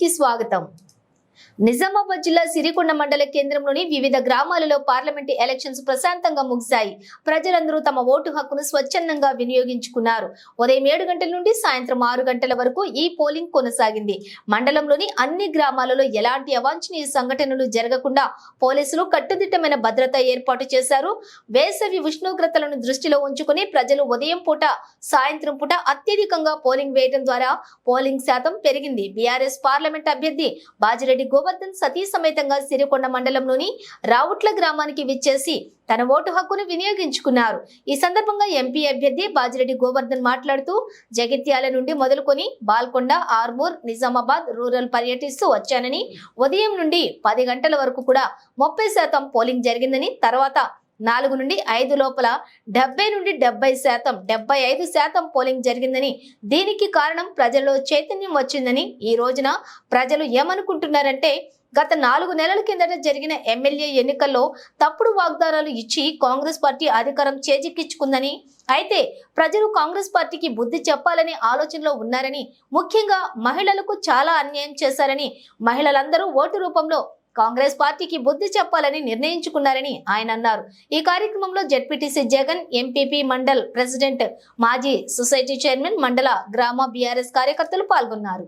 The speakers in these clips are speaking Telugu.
నైన్ టీవీ తెలంగాణ న్యూస్ కి స్వాగతం నిజామాబాద్ జిల్లా సిరికొండ మండల కేంద్రంలోని వివిధ గ్రామాలలో పార్లమెంటు ఎలక్షన్స్ ప్రశాంతంగా ముగిశాయి. ప్రజలందరూ తమ ఓటు హక్కును స్వచ్ఛందంగా వినియోగించుకున్నారు. ఉదయం ఏడు గంటల నుండి సాయంత్రం ఆరు గంటల వరకు ఈ పోలింగ్ కొనసాగింది. మండలంలోని అన్ని గ్రామాలలో ఎలాంటి అవాంఛనీయ సంఘటనలు జరగకుండా పోలీసులు కట్టుదిట్టమైన భద్రత ఏర్పాటు చేశారు. వేసవి ఉష్ణోగ్రతలను దృష్టిలో ఉంచుకుని ప్రజలు ఉదయం పూట సాయంత్రం పూట అత్యధికంగా పోలింగ్ వేయడం ద్వారా పోలింగ్ శాతం పెరిగింది. బీఆర్ఎస్ పార్లమెంట్ అభ్యర్థి బాజిరెడ్డి గోవర్ధన్ సతీ సమేతంగా సిరికొండ మండలంలోని రావుట్ల గ్రామానికి విచ్చేసి తన ఓటు హక్కును వినియోగించుకున్నారు. ఈ సందర్భంగా ఎంపీ అభ్యర్థి బాజిరెడ్డి గోవర్ధన్ మాట్లాడుతూ జగిత్యాల నుండి మొదలుకొని బాల్కొండ ఆర్మూర్ నిజామాబాద్ రూరల్ పర్యటిస్తూ వచ్చానని ఉదయం నుండి పది గంటల వరకు కూడా ముప్పై శాతం పోలింగ్ జరిగిందని తర్వాత నాలుగు నుండి ఐదు లోపల డెబ్బై నుండి డెబ్బై శాతం డెబ్బై ఐదు శాతం పోలింగ్ జరిగిందని దీనికి కారణం ప్రజల్లో చైతన్యం వచ్చిందని ఈ రోజున ప్రజలు ఏమనుకుంటున్నారంటే గత నాలుగు నెలల కిందట జరిగిన ఎమ్మెల్యే ఎన్నికల్లో తప్పుడు వాగ్దానాలు ఇచ్చి కాంగ్రెస్ పార్టీ అధికారం చేజిక్కించుకుందని అయితే ప్రజలు కాంగ్రెస్ పార్టీకి బుద్ధి చెప్పాలనే ఆలోచనలో ఉన్నారని ముఖ్యంగా మహిళలకు చాలా అన్యాయం చేశారని మహిళలందరూ ఓటు రూపంలో కాంగ్రెస్ పార్టీకి బుద్ధి చెప్పాలని నిర్ణయించుకున్నారని ఆయన అన్నారు. ఈ కార్యక్రమంలో ZPTC Jagan MPP mandal president మాజీ సొసైటీ చైర్మన్ మండల గ్రామ బీఆర్ఎస్ కార్యకర్తలు పాల్గొన్నారు.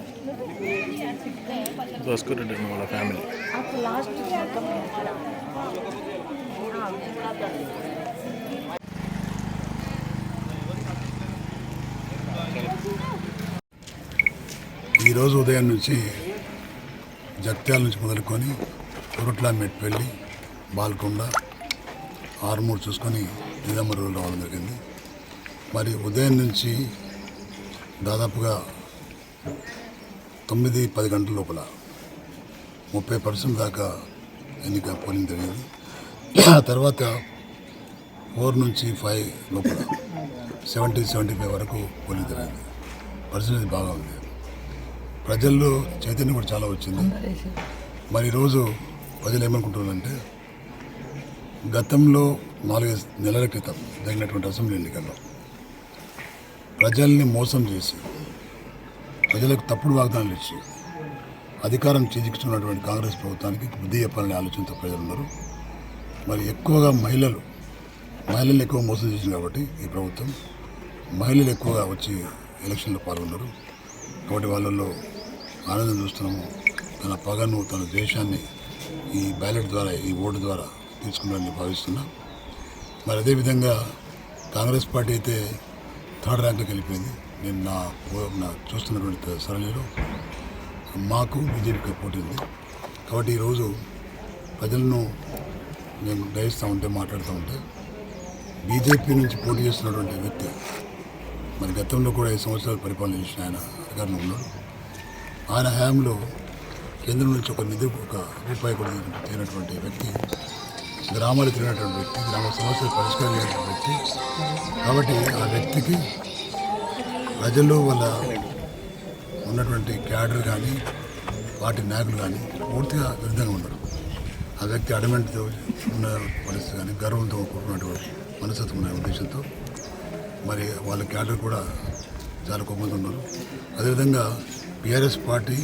దోసుకుంటుంటారు వాళ్ళ ఫ్యామిలీ ఈరోజు ఉదయం నుంచి జత్యాల నుంచి మొదలుకొని కొరుట్ల మెట్పల్లి బాల్కొండ ఆరుమూరు చూసుకొని నిజామూరు రావడం జరిగింది. మరి ఉదయం నుంచి దాదాపుగా తొమ్మిది పది గంటల లోపల ముప్పై పర్సెంట్ దాకా ఎన్నిక పోలింగ్ జరిగింది. ఆ తర్వాత ఫోర్ నుంచి ఫైవ్ లోపల సెవెంటీ సెవెంటీ ఫైవ్ వరకు పోలింగ్ జరిగింది. పరిస్థితి బాగా ఉంది. ప్రజల్లో చైతన్యం కూడా చాలా వచ్చింది. మరి ఈరోజు ప్రజలు ఏమనుకుంటున్నారంటే గతంలో నాలుగైదు నెలల క్రితం జరిగినటువంటి అసెంబ్లీ ఎన్నికల్లో ప్రజల్ని మోసం చేసి ప్రజలకు తప్పుడు వాగ్దానాలు ఇచ్చి అధికారం చేజిక్కుతున్నటువంటి కాంగ్రెస్ ప్రభుత్వానికి బుద్ధి చెప్పాలనే ఆలోచనతో ప్రజలు ఉన్నారు మరి ఎక్కువగా మహిళలు మహిళలు ఎక్కువ మోసం చేసింది కాబట్టి ఈ ప్రభుత్వం మహిళలు ఎక్కువగా వచ్చి ఎలక్షన్లో పాల్గొన్నారు. కాబట్టి వాళ్ళల్లో ఆనందం చూస్తున్నాము. తన పగను తన ద్వేషాన్ని ఈ బ్యాలెట్ ద్వారా ఈ ఓటు ద్వారా తీసుకున్నారని భావిస్తున్నా. మరి అదేవిధంగా కాంగ్రెస్ పార్టీ అయితే థర్డ్ ర్యాంక్కి వెళ్ళిపోయింది. నేను నా నా చూస్తున్నటువంటి సరళిలో మాకు బీజేపీకి పోటీ ఉంది. కాబట్టి ఈరోజు ప్రజలను మేము గ్రహిస్తూ ఉంటే మాట్లాడుతూ ఉంటే బీజేపీ నుంచి పోటీ చేస్తున్నటువంటి వ్యక్తి మరి గతంలో కూడా ఐదు సంవత్సరాలు పరిపాలన చేసిన ఆయన అధికారంలో ఉన్నాడు. ఆయన హయాంలో కేంద్రం నుంచి ఒక నిధి ఒక రూపాయి కూడా తినటువంటి వ్యక్తి గ్రామాలు తిరిగినటువంటి వ్యక్తి గ్రామ సమస్యలు పరిష్కారం వ్యక్తి. కాబట్టి ఆ వ్యక్తికి ప్రజలు వాళ్ళ ఉన్నటువంటి క్యాడర్ కానీ పార్టీ నాయకులు కానీ పూర్తిగా విరుద్ధంగా ఉన్నారు. ఆ వ్యక్తి అడమెంట్తో ఉన్న పరిస్థితి కానీ గర్వంతో కూడుకున్నటువంటి మనస్తత్వం ఉన్న ఉద్దేశంతో మరి వాళ్ళ క్యాడర్ కూడా చాలా కొమ్మంది ఉన్నారు. అదేవిధంగా బీఆర్ఎస్ పార్టీ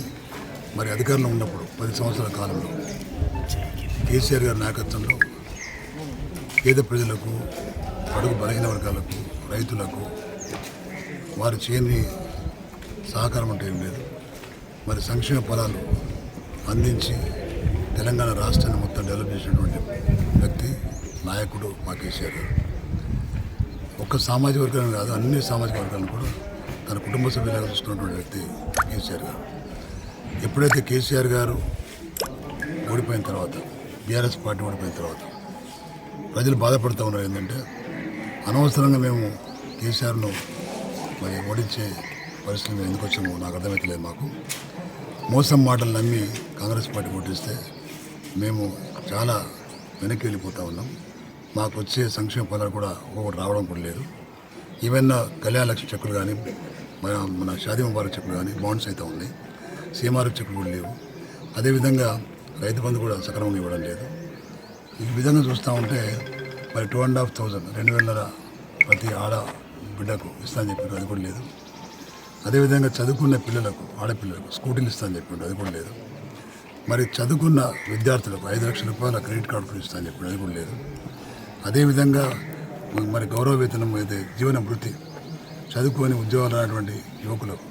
మరి అధికారంలో ఉన్నప్పుడు పది సంవత్సరాల కాలంలో కేసీఆర్ గారి నాయకత్వంలో పేద ప్రజలకు అడుగు బలహీన వర్గాలకు రైతులకు వారు చేయని సహకారం అంటే ఏం లేదు. మరి సంక్షేమ ఫలాలు అందించి తెలంగాణ రాష్ట్రాన్ని మొత్తం డెవలప్ చేసినటువంటి వ్యక్తి నాయకుడు మా కేసీఆర్ గారు. ఒక్క సామాజిక వర్గాలను కాదు అన్ని సామాజిక వర్గాలను కూడా తన కుటుంబ సభ్యులుగా చూస్తున్నటువంటి వ్యక్తి కేసీఆర్ గారు. ఎప్పుడైతే కేసీఆర్ గారు ఓడిపోయిన తర్వాత బీఆర్ఎస్ పార్టీ ఓడిపోయిన తర్వాత ప్రజలు బాధపడుతూ ఉన్నారు ఏంటంటే అనవసరంగా మేము కేసీఆర్ను మరి ఓడించే పరిస్థితి మేము ఎందుకు వచ్చామో నాకు అర్థమవుతలేదు మాకు. మోసం మాటలు నమ్మి కాంగ్రెస్ పార్టీ ఓటిస్తే మేము చాలా వెనక్కి వెళ్ళిపోతూ ఉన్నాం. మాకు వచ్చే సంక్షేమ పదాలు కూడా ఒకటి రావడం కూడా లేదు. ఏమైనా కళ్యాణ లక్ష్మి చెక్కులు కానీ మన మన షాదీ ముబారక్ చెక్కులు కానీ బాండ్స్ అయితే ఉన్నాయి. సీఎంఆర్ చెక్కులు కూడా లేవు. అదేవిధంగా రైతు బంధు కూడా సక్రమంగా ఇవ్వడం లేదు. ఈ విధంగా చూస్తూ ఉంటే మరి టూ అండ్ హాఫ్ థౌజండ్ రెండు వేల ప్రతి ఆడ బిడ్డకు ఇస్తానని చెప్పారు అది కూడా లేదు. అదేవిధంగా చదువుకున్న పిల్లలకు ఆడపిల్లలకు స్కూటీలు ఇస్తానని చెప్పారు అది కూడా లేదు. మరి చదువుకున్న విద్యార్థులకు ఐదు లక్షల రూపాయల క్రెడిట్ కార్డు కూడా ఇస్తానని చెప్పారు అది కూడా లేదు. అదేవిధంగా మరి గౌరవ వేతనం అయితే జీవన వృత్తి చదువుకొని ఉద్యోగాలు రానటువంటి యువకులకు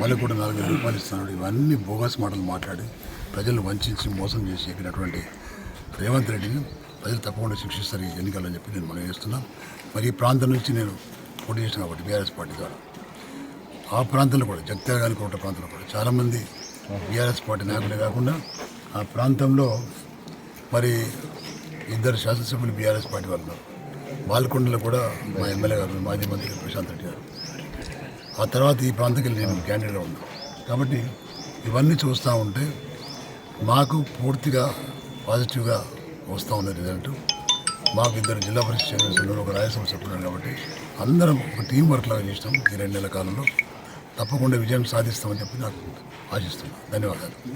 వాళ్ళకు కూడా నాలుగు వేల రూపాయలు ఇస్తున్నాడు ఇవన్నీ బోగస్ మాటలు మాట్లాడి ప్రజలు వంచి మోసం చేసి ఎక్కినటువంటి రేవంత్ రెడ్డిని ప్రజలు తప్పకుండా శిక్షిస్తారు ఈ ఎన్నికలని చెప్పి నేను మనం చేస్తున్నాను మరి ఈ ప్రాంతం నుంచి నేను పోటీ చేసిన ఒకటి బీఆర్ఎస్ పార్టీ ద్వారా. ఆ ప్రాంతంలో కూడా జగత్యాల గారి కోట ప్రాంతంలో కూడా చాలామంది బీఆర్ఎస్ పార్టీ నాయకులే కాకుండా ఆ ప్రాంతంలో మరి ఇద్దరు శాసనసభ్యులు బీఆర్ఎస్ పార్టీ వాళ్ళు బాల్కొండలో కూడా మా ఎమ్మెల్యే గారు మాజీ మంత్రి ప్రశాంత్ రెడ్డి గారు. ఆ తర్వాత ఈ ప్రాంతానికి వెళ్ళి నేను క్యాండిడేట్గా ఉన్నాను. కాబట్టి ఇవన్నీ చూస్తూ ఉంటే మాకు పూర్తిగా పాజిటివ్గా వస్తూ ఉంది రిజల్ట్ మాకు ఇద్దరు జిల్లా పరిషత్ చైర్మన్ ఒక రాయసభ సభ్యులు కాబట్టి అందరం ఒక టీం వర్క్ లాగా చేసినాం ఈ రెండు నెలల కాలంలో. తప్పకుండా విజయం సాధిస్తామని చెప్పి నాకు ఆశిస్తున్నాను. ధన్యవాదాలు.